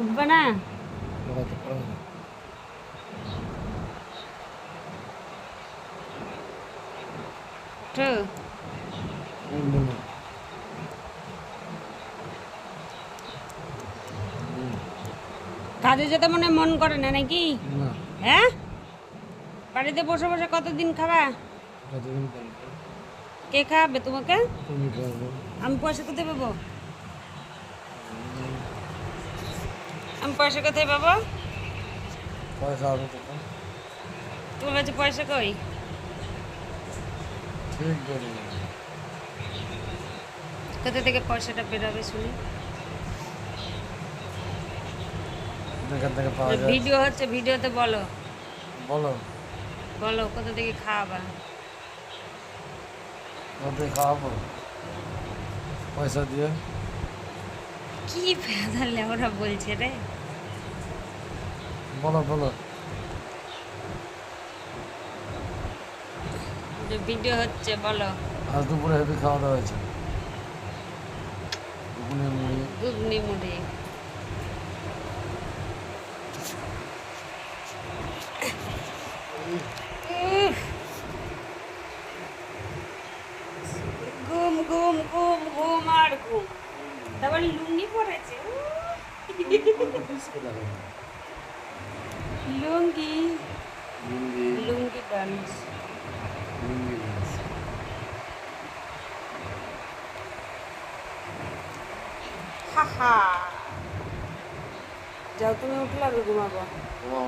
উঠবে না? কাজে যেতে মনে মন করে না নাকি? হ্যাঁ? বাড়িতে বসে বসে কতদিন খাবা? কে খাওয়াবে তোমাকে? আমি পয়সা কোথায় পাবো আমি পয়সা কোথায় পাবো? পয়সা হবে তো তোমার কাছে পয়সা কই? ঠিক করে কোথা থেকে পয়সাটা বেরোবে শুনি? ভিডিও হচ্ছে ভিডিওতে বলো। বলো। বলো কোথা থেকে খাওয়াবা? ওদের খাওয়াবো? পয়সা দিয়ে। কি ফেদালে ওরা বলছে রে। বলো বলো যে ভিডিও হচ্ছে বলো আজ দুপুরে হেভি খাওয়া দাওয়া হয়েছে দুপুরে মুড়ি ঘুগনি মুড়ি ঘুম ঘুম ঘুম ঘুম আর ঘুম তারপর লুঙ্গি পরেছে লুঙ্গি। লুঙ্গি। লুঙ্গি ডান্স লুঙ্গি হা হা। যাও তুমি উঠলে আমি ঘুমাবো। ঘুমাও